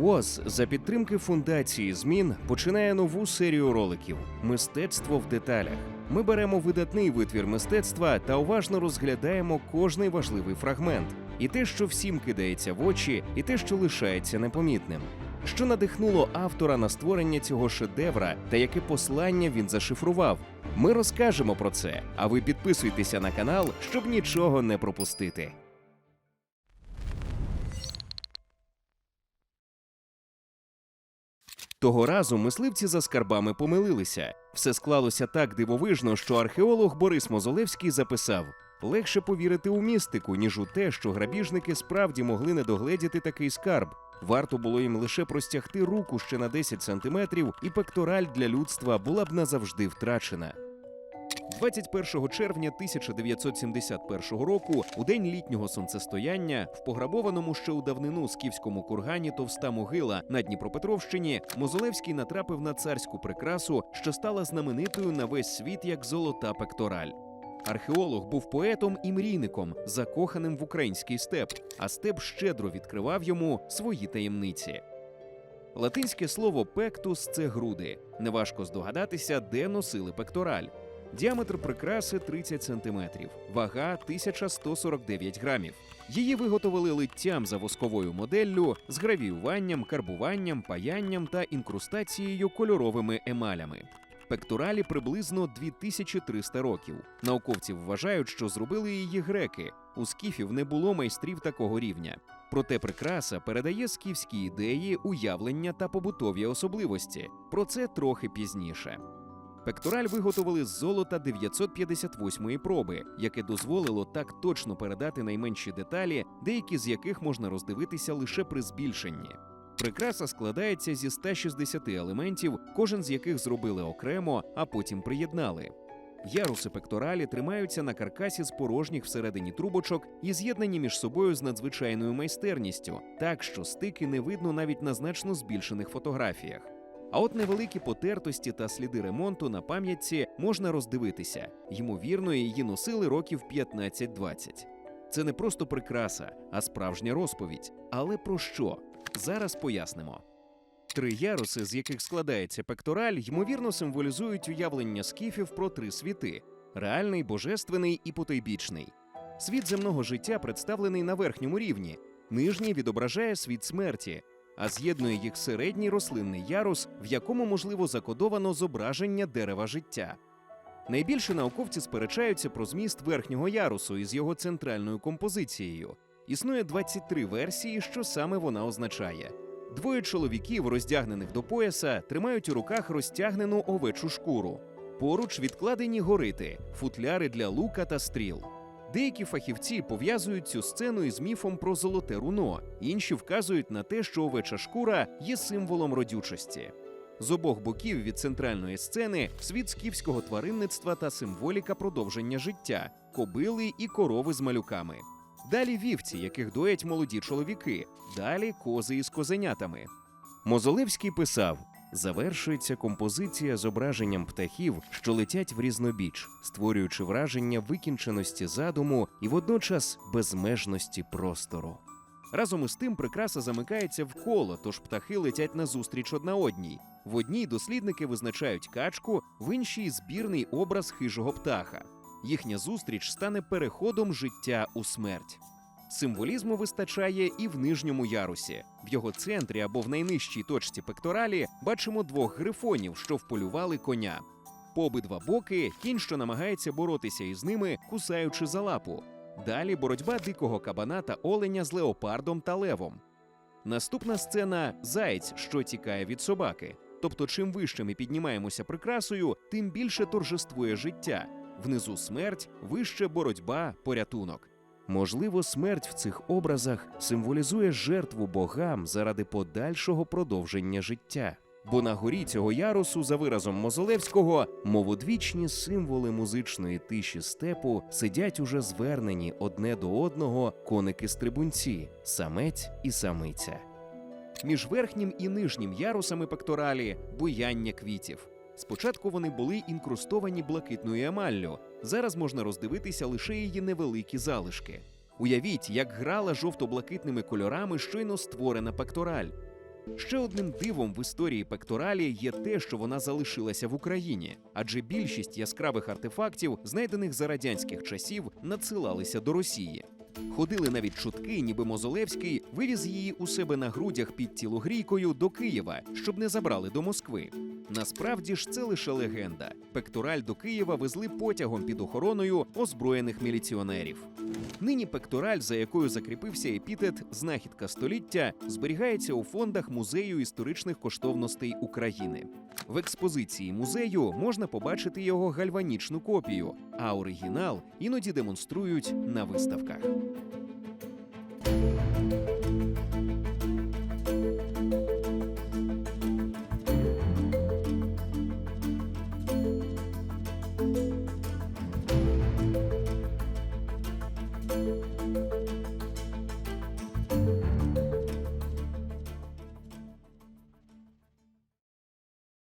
ВОЗ за підтримки фундації змін починає нову серію роликів Мистецтво в деталях. Ми беремо видатний витвір мистецтва та уважно розглядаємо кожний важливий фрагмент, і те, що всім кидається в очі, і те, що лишається непомітним. Що надихнуло автора на створення цього шедевра та яке послання він зашифрував. Ми розкажемо про це, а ви підписуйтеся на канал, щоб нічого не пропустити. Того разу мисливці за скарбами помилилися. Все склалося так дивовижно, що археолог Борис Мозолевський записав: легше повірити у містику, ніж у те, що грабіжники справді могли не догледіти такий скарб. Варто було їм лише простягти руку ще на 10 сантиметрів, і пектораль для людства була б назавжди втрачена. 21 червня 1971 року, у день літнього сонцестояння, в пограбованому ще у давнину скіфському кургані товста могила на Дніпропетровщині, Мозолевський натрапив на царську прикрасу, що стала знаменитою на весь світ як золота пектораль. Археолог був поетом і мрійником, закоханим в український степ, а степ щедро відкривав йому свої таємниці. Латинське слово пектус це груди. Неважко здогадатися, де носили пектораль. Діаметр прикраси 30 см, вага 1149 грамів. Її виготовили литтям за восковою моделлю з гравіюванням, карбуванням, паянням та інкрустацією кольоровими емалями. Пекторалі приблизно 2300 років. Науковці вважають, що зробили її греки. У скіфів не було майстрів такого рівня. Проте прикраса передає скіфські ідеї, уявлення та побутові особливості. Про це трохи пізніше. Пектораль виготовили з золота 958-ї проби, яке дозволило так точно передати найменші деталі, деякі з яких можна роздивитися лише при збільшенні. Прикраса складається зі 160 елементів, кожен з яких зробили окремо, а потім приєднали. Яруси пекторалі тримаються на каркасі з порожніх всередині трубочок і з'єднані між собою з надзвичайною майстерністю, так що стики не видно навіть на значно збільшених фотографіях. А от невеликі потертості та сліди ремонту на пам'ятці можна роздивитися. Ймовірно, її носили років 15-20. Це не просто прикраса, а справжня розповідь. Але про що? Зараз пояснимо. Три яруси, з яких складається пектораль, ймовірно символізують уявлення скіфів про три світи: реальний, божественний і потойбічний. Світ земного життя представлений на верхньому рівні, нижній відображає світ смерті, а з'єднує їх середній рослинний ярус, в якому можливо закодовано зображення дерева життя. Найбільше науковці сперечаються про зміст верхнього ярусу із його центральною композицією. Існує 23 версії, що саме вона означає. Двоє чоловіків, роздягнених до пояса, тримають у руках розтягнену овечу шкуру. Поруч відкладені горити, футляри для лука та стріл. Деякі фахівці пов'язують цю сцену із міфом про золоте руно, інші вказують на те, що овеча шкура є символом родючості. З обох боків від центральної сцени світ скіфського тваринництва та символіка продовження життя, кобили і корови з малюками. Далі вівці, яких доять молоді чоловіки, далі кози із козенятами. Мозолевський писав: завершується композиція зображенням птахів, що летять в різнобіч, створюючи враження викінченості задуму і водночас безмежності простору. Разом із тим прикраса замикається в коло, тож птахи летять назустріч одна одній. В одній дослідники визначають качку, в іншій збірний образ хижого птаха. Їхня зустріч стане переходом життя у смерть. Символізму вистачає і в нижньому ярусі. В його центрі або в найнижчій точці пекторалі бачимо двох грифонів, що вполювали коня. По обидва боки кінь, що намагається боротися із ними, кусаючи за лапу. Далі боротьба дикого кабана та оленя з леопардом та левом. Наступна сцена заєць, що тікає від собаки. Тобто, чим вище ми піднімаємося прикрасою, тим більше торжествує життя. Внизу смерть, вище боротьба, порятунок. Можливо, смерть в цих образах символізує жертву богам заради подальшого продовження життя. Бо на горі цього ярусу, за виразом Мозолевського, моводвічні символи музичної тиші степу сидять уже звернені одне до одного коники-стрибунці, самець і самиця. Між верхнім і нижнім ярусами пекторалі буяння квітів. Спочатку вони були інкрустовані блакитною емаллю. Зараз можна роздивитися лише її невеликі залишки. Уявіть, як грала жовто-блакитними кольорами щойно створена пектораль. Ще одним дивом в історії пекторалі є те, що вона залишилася в Україні, адже більшість яскравих артефактів, знайдених за радянських часів, надсилалися до Росії. Ходили навіть чутки, ніби Мозолевський вивіз її у себе на грудях під тілогрійкою до Києва, щоб не забрали до Москви. Насправді ж це лише легенда. Пектораль до Києва везли потягом під охороною озброєних міліціонерів. Нині пектораль, за якою закріпився епітет знахідка століття, зберігається у фондах музею історичних коштовностей України. В експозиції музею можна побачити його гальванічну копію, а оригінал іноді демонструють на виставках.